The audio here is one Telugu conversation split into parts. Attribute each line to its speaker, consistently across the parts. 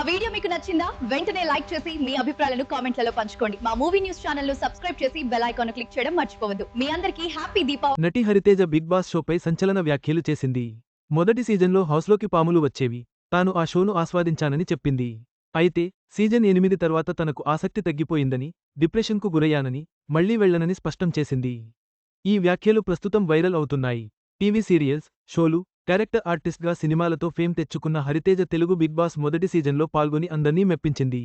Speaker 1: మా వీడియో మీకు నచ్చిందా? వెంటనే లైక్ చేసి మీ అభిప్రాయాలను కామెంట్లలో పంచుకోండి. మా మూవీ న్యూస్ ఛానల్ను సబ్స్క్రైబ్ చేసి బెల్ ఐకాన్ క్లిక్ చేయడం మర్చిపోవద్దు. మీ అందరికీ హ్యాపీ దీపావళి.
Speaker 2: నటి హరితేజ బిగ్ బాస్ షోపై సంచలన వ్యాఖ్యలు చేసింది. మొదటి సీజన్లో హౌస్లోకి పాములు వచ్చేవి. తాను ఆ షోను ఆస్వాదించానని చెప్పింది. అయితే సీజన్ ఎనిమిది తర్వాత తనకు ఆసక్తి తగ్గిపోయిందని డిప్రెషన్కు గురయ్యానని మళ్ళీ వెళ్ళనని స్పష్టం చేసింది. ఈ వ్యాఖ్యలు ప్రస్తుతం వైరల్ అవుతున్నాయి. టీవీ సీరియల్స్ షోలు క్యారెక్టర్ ఆర్టిస్ట్గా సినిమాలతో ఫేమ్ తెచ్చుకున్న హరితేజ తెలుగు బిగ్ బాస్ మొదటి సీజన్లో పాల్గొని అందర్నీ మెప్పించింది.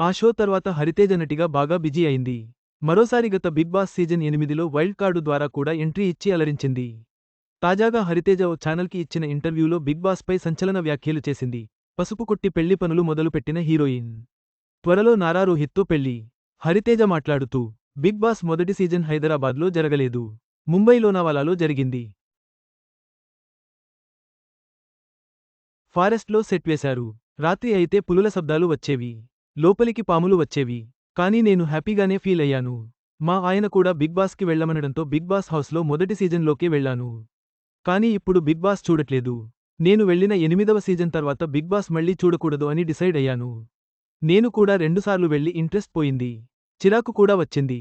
Speaker 2: ఆ షో తర్వాత హరితేజ నటిగా బాగా బిజీ అయింది. మరోసారి గత బిగ్ బాస్ సీజన్ ఎనిమిదిలో వైల్డ్ కార్డు ద్వారా కూడా ఎంట్రీ ఇచ్చి అలరించింది. తాజాగా హరితేజ ఓ ఛానల్కి ఇచ్చిన ఇంటర్వ్యూలో బిగ్ బాస్పై సంచలన వ్యాఖ్యలు చేసింది. పసుపు కొట్టి పెళ్ళి పనులు మొదలుపెట్టిన హీరోయిన్. త్వరలో నారా రోహిత్తో పెళ్ళి. హరితేజ మాట్లాడుతూ బిగ్ బాస్ మొదటి సీజన్ హైదరాబాద్లో జరగలేదు. ముంబై లోనావాలాలో జరిగింది. ఫారెస్ట్లో సెట్ వేశారు. రాత్రి అయితే పులుల శబ్దాలు వచ్చేవి. లోపలికి పాములు వచ్చేవి. కానీ నేను హ్యాపీగానే ఫీల్ అయ్యాను. మా ఆయన కూడా బిగ్ బాస్కి వెళ్ళమనడంతో బిగ్ బాస్ హౌస్లో మొదటి సీజన్లోకే వెళ్ళాను. కానీ ఇప్పుడు బిగ్ బాస్ చూడట్లేదు. నేను వెళ్ళిన ఎనిమిదవ సీజన్ తర్వాత బిగ్ బాస్ మళ్ళీ చూడకూడదు అని డిసైడ్ అయ్యాను. నేను కూడా రెండుసార్లు వెళ్ళి ఇంట్రెస్ట్ పోయింది. చిరాకు కూడా వచ్చింది.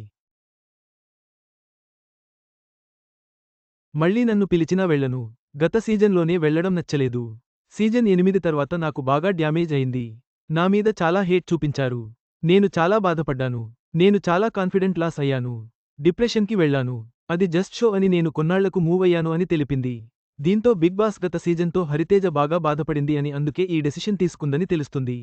Speaker 2: మళ్ళీ నన్ను పిలిచినా వెళ్ళను. గత సీజన్లోనే వెళ్ళడం నచ్చలేదు. సీజన్ ఎనిమిది తర్వాత నాకు బాగా డ్యామేజ్ అయింది. నా మీద చాలా హేట్ చూపించారు. నేను చాలా బాధపడ్డాను. నేను చాలా కాన్ఫిడెంట్ లాస్ అయ్యాను. డిప్రెషన్కి వెళ్ళాను. అది జస్ట్ షో అని నేను కొన్నాళ్ళకు మూవ్ అయ్యాను అని తెలిపింది. దీంతో బిగ్ బాస్ గత సీజన్తో హరితేజ బాగా బాధపడింది అని అందుకే ఈ డెసిషన్ తీసుకుందని తెలుస్తుంది.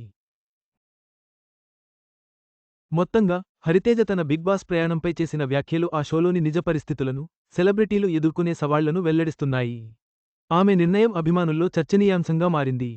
Speaker 2: మొత్తంగా హరితేజ తన బిగ్ బాస్ ప్రయాణంపై చేసిన వ్యాఖ్యలు ఆ షోలోని నిజ పరిస్థితులను సెలబ్రిటీలు ఎదుర్కొనే సవాళ్ళను వెల్లడిస్తున్నాయి. ఆమె నిర్ణయం అభిమానుల్లో చర్చనీయాంశంగా మారింది.